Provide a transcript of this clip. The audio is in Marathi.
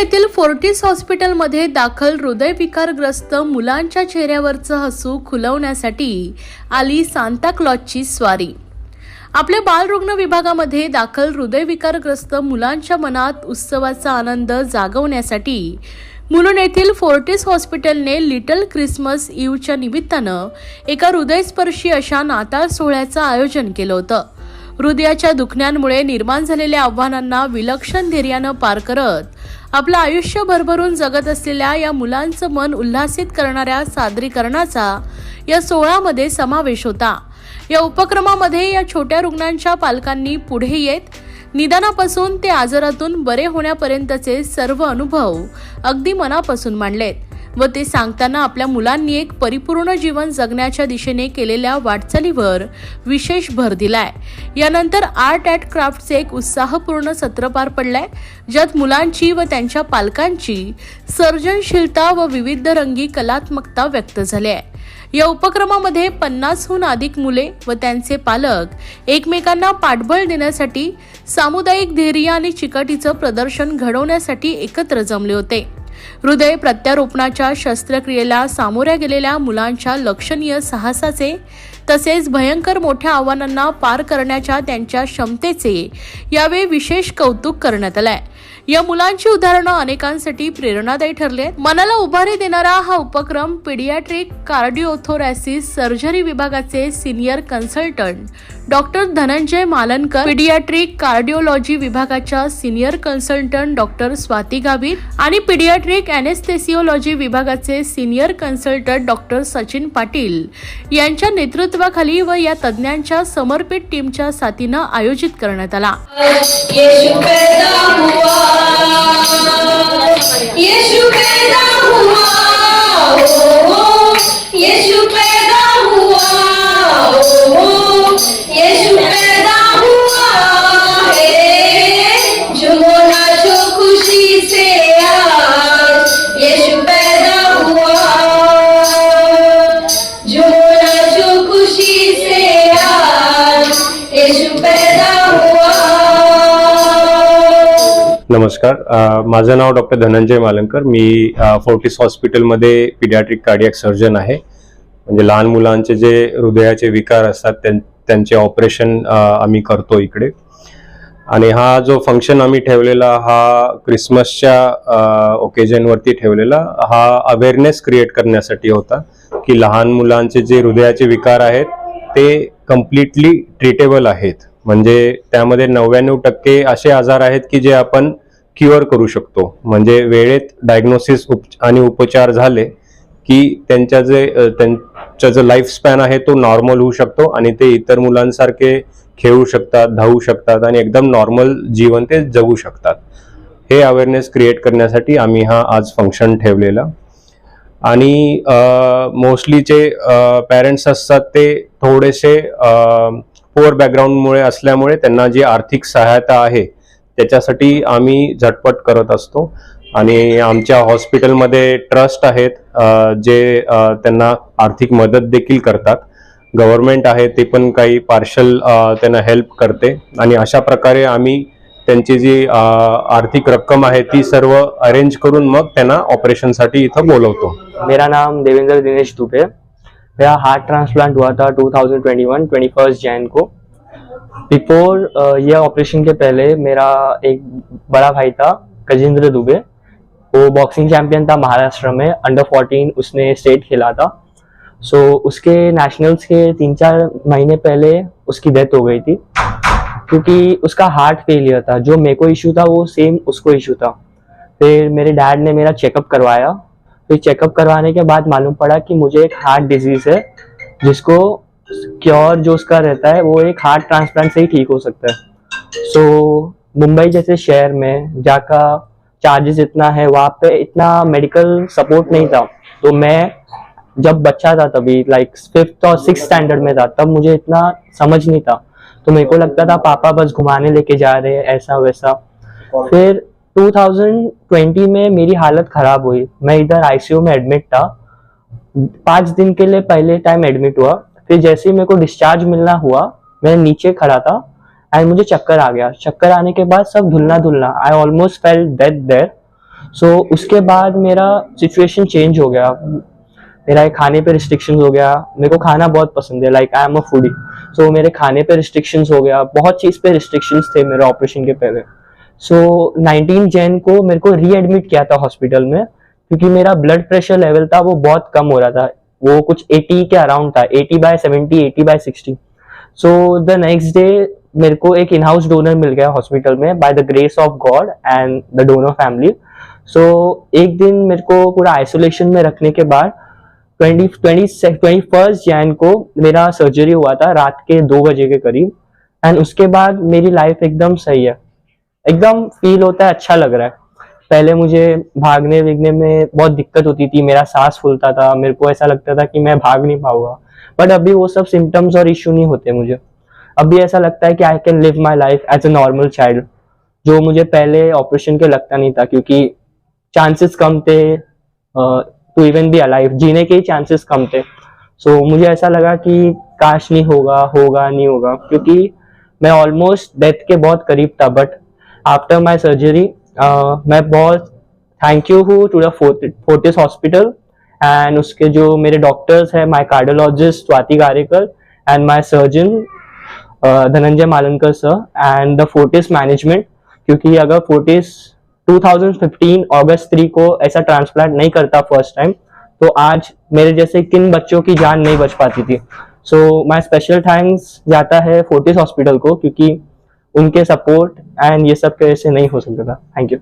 येथील फोर्टिस हॉस्पिटलमध्ये दाखल हृदयविकारग्रस्त मुलांच्या चेहऱ्यावरचं हसू खुलवण्यासाठी आली सांताक्लॉजची स्वारी. आपल्या बालरुग्ण विभागामध्ये दाखल हृदयविकारग्रस्त मुलांच्या मनात उत्सवाचा आनंद जागवण्यासाठी मुलुंड येथील फोर्टिस हॉस्पिटलने लिटल क्रिसमस इव्हच्या निमित्तानं एका हृदयस्पर्शी अशा नाताळ सोहळ्याचं आयोजन केलं होतं. हृदयाच्या दुखण्यांमुळे निर्माण झालेल्या आव्हानांना विलक्षण धैर्यानं पार करत आपलं आयुष्य भरभरून जगत असलेल्या या मुलांचं मन उल्हासित करणाऱ्या सादरीकरणाचा या सोहळ्यामध्ये समावेश होता. या उपक्रमामध्ये या छोट्या रुग्णांच्या पालकांनी पुढे येत निदानापासून ते आजारातून बरे होण्यापर्यंतचे सर्व अनुभव अगदी मनापासून मांडलेत. व ते सांगताना आपल्या मुलांनी एक परिपूर्ण जीवन जगण्याच्या दिशेने केलेल्या वाटचालीवर विशेष भर दिलाय. यानंतर आर्ट अँड क्राफ्टचे एक उत्साहपूर्ण सत्र पार पडलंय ज्यात मुलांची व त्यांच्या पालकांची सर्जनशीलता व विविध रंगी कलात्मकता व्यक्त झाली आहे. या उपक्रमामध्ये पन्नासहून अधिक मुले व त्यांचे पालक एकमेकांना पाठबळ देण्यासाठी सामुदायिक धैर्य आणि चिकाटीचं प्रदर्शन घडवण्यासाठी एकत्र जमले होते. हृदय प्रत्यारोपणाच्या शस्त्रक्रियेला सामोऱ्या गेलेल्या मुलांच्या लक्षणीय साहसाचे तसेच भयंकर मोठ्या आव्हानांना पार करण्याच्या त्यांच्या क्षमतेचे यावेळी विशेष कौतुक करण्यात आलंय. या मुलांची उदाहरणं अनेकांसाठी प्रेरणादायी ठरले मनाला उभारी देणारा हा उपक्रम पिडियाट्रिक कार्डिओथोरॅसिस सर्जरी विभागाचे senior consultant doctor Dhananjay Malankar paediatric cardiology विभागाच्या senior consultant doctor Swati Gavit आणि पिडियाट्रिक अॅनेस्थेसिओलॉजी विभागाचे senior consultant doctor Sachin Patil यांच्या नेतृत्व नेतृत्वाखाली व या तज्ज्ञांच्या समर्पित टीमच्या साथीनं आयोजित करण्यात आला. यीशु नमस्कार. माझं नाव डॉक्टर धनंजय मालंकर. मी फोर्टिस हॉस्पिटलमध्ये पिडियाट्रिक कार्डियक सर्जन आहे. म्हणजे लहान मुलांचे जे हृदयाचे विकार असतात त्यां- त्यांचे ऑपरेशन आम्ही करतो इकडे. आणि हा जो फंक्शन आम्ही ठेवलेला हा क्रिसमसच्या ओकेजनवरती ठेवलेला हा अवेअरनेस क्रिएट करण्यासाठी होता की लहान मुलांचे जे हृदयाचे विकार आहेत ते कम्प्लिटली ट्रीटेबल आहेत. म्हणजे त्यामध्ये नव्याण्णव टक्के असे आजार आहेत की जे आपण क्युअर करू शकतो. म्हणजे वेळेत डायग्नोसिस उप आणि उपचार झाले की त्यांच्या जे त्यांचा जो लाईफ स्पॅन आहे तो नॉर्मल होऊ शकतो आणि ते इतर मुलांसारखे खेळू शकतात धावू शकतात आणि एकदम नॉर्मल जीवन ते जगू शकतात. हे अवेअरनेस क्रिएट करण्यासाठी आम्ही हा आज फंक्शन ठेवलेला. आणि मोस्टली जे पॅरेंट्स असतात ते थोडेसे पुअर बॅकग्राऊंडमुळे असल्यामुळे त्यांना जी आर्थिक सहायता आहे त्याच्यासाठी आम्ही झटपट करत असतो. आणि आमच्या हॉस्पिटलमध्ये ट्रस्ट आहेत जे त्यांना आर्थिक मदत देखील करतात. गव्हर्नमेंट आहे ते पण काही पार्शल त्यांना हेल्प करते. आणि अशा प्रकारे आम्ही त्यांची जी आर्थिक रक्कम आहे ती सर्व अरेंज करून मग त्यांना ऑपरेशनसाठी इथं बोलवतो. मेरा नाम देवेंद्र दिनेश दुबे मेरा हार्ट ट्रांसप्लांट हुआ था 2021 21 जैन को। बिफोर ये ऑपरेशन के पहले मेरा एक बड़ा भाई था गजेंद्र दुबे। वो बॉक्सिंग चैंपियन था महाराष्ट्र में अंडर 14 उसने स्टेट खेला था। सो so, उसके नेशनल्स के तीन चार महीने पहले उसकी डेथ हो गई थी। क्योंकि उसका हार्ट फेलियर था। जो मेरे को इशू था वो सेम उसको इशू था। फिर मेरे डैड ने मेरा चेकअप करवाया। फिर चेकअप करवाने के बाद मालूम पड़ा कि मुझे एक हार्ट डिज़ीज़ है जिसको क्योर जो उसका रहता है वो एक हार्ट ट्रांसप्लांट से ही ठीक हो सकता है। सो so, मुंबई जैसे शहर में जाका चार्जेस इतना है वहाँ पे इतना मेडिकल सपोर्ट नहीं था। तो मैं जब बच्चा था तभी लाइक फिफ्थ और सिक्स स्टैंडर्ड में था तब मुझे इतना समझ नहीं था। तो मेरे को लगता था पापा बस घुमाने लेके जा रहे हैं ऐसा वैसा फिर 2020 में मेरी हालत खराब हुई। मैं इधर आईसीयू में एडमिट था। पाँच दिन के लिए पहले टाइम एडमिट हुआ। फिर जैसे ही मेरे को डिस्चार्ज मिलना हुआ, मैं नीचे खड़ा था एंड मुझे चक्कर आ गया। चक्कर आने के बाद सब धुलना धुलना I almost fell death there so उसके बाद मेरा सिचुएशन चेंज हो गया। मेरा खाने पे रिस्ट्रिक्शन हो गया। मेरे को खाना बहुत पसंद है। Like I am a foodie so मेरे खाने पे रिस्ट्रिक्शन हो गया। बहुत चीज़ पे रिस्ट्रिक्शन थे मेरे ऑपरेशन के पहले। सो नाइनटीन जैन को मेरे को रीएडमिट किया था हॉस्पिटल में, क्योंकि मेरा ब्लड प्रेशर लेवल था वो बहुत कम हो रहा था। वो कुछ 80 के अराउंड था 80 by 70 80 by 60 so the next day मेरे को एक इन हाउस डोनर मिल गया हॉस्पिटल में by the grace of God and the donor family so एक दिन मेरे को पूरा आइसोलेशन में रखने के बाद twenty twenty twenty first Jan को मेरा सर्जरी हुआ था रात के दो बजे के करीब। एंड उसके बाद मेरी लाइफ एकदम सही है। एकदम फील होता है अच्छा लग रहा है। पहले मुझे भागने विगने में बहुत दिक्कत होती थी मेरा सांस फूलता था मेरे को ऐसा लगता था कि मैं भाग नहीं पाऊँगा। बट अभी वो सब सिम्टम्स और इश्यू नहीं होते मुझे। अभी ऐसा लगता है कि I can live my life as a normal child जो मुझे पहले ऑपरेशन के लगता नहीं था क्योंकि चांसेस कम थे टू इवन बी अलाइव जीने के ही चांसेस कम थे। सो so, मुझे ऐसा लगा कि काश नहीं होगा होगा नहीं होगा क्योंकि मैं ऑलमोस्ट डेथ के बहुत करीब था बट आफ्टर माई सर्जरी मैं बहुत थैंक यू हूँ to the Fortis hospital and उसके जो मेरे डॉक्टर्स हैं my cardiologist Swati Garekar and my surgeon Dhananjay Malankar sir and the Fortis management क्योंकि अगर फोर्टिस 2015 अगस्त 3 को ऐसा ट्रांसप्लांट नहीं करता फ़र्स्ट टाइम तो आज मेरे जैसे किन बच्चों की जान नहीं बच पाती थी। सो माई स्पेशल थैंक्स जाता है फोर्टिस हॉस्पिटल को क्योंकि उनके सपोर्ट एंड ये सब की वजह से नहीं हो सकता था। Thank you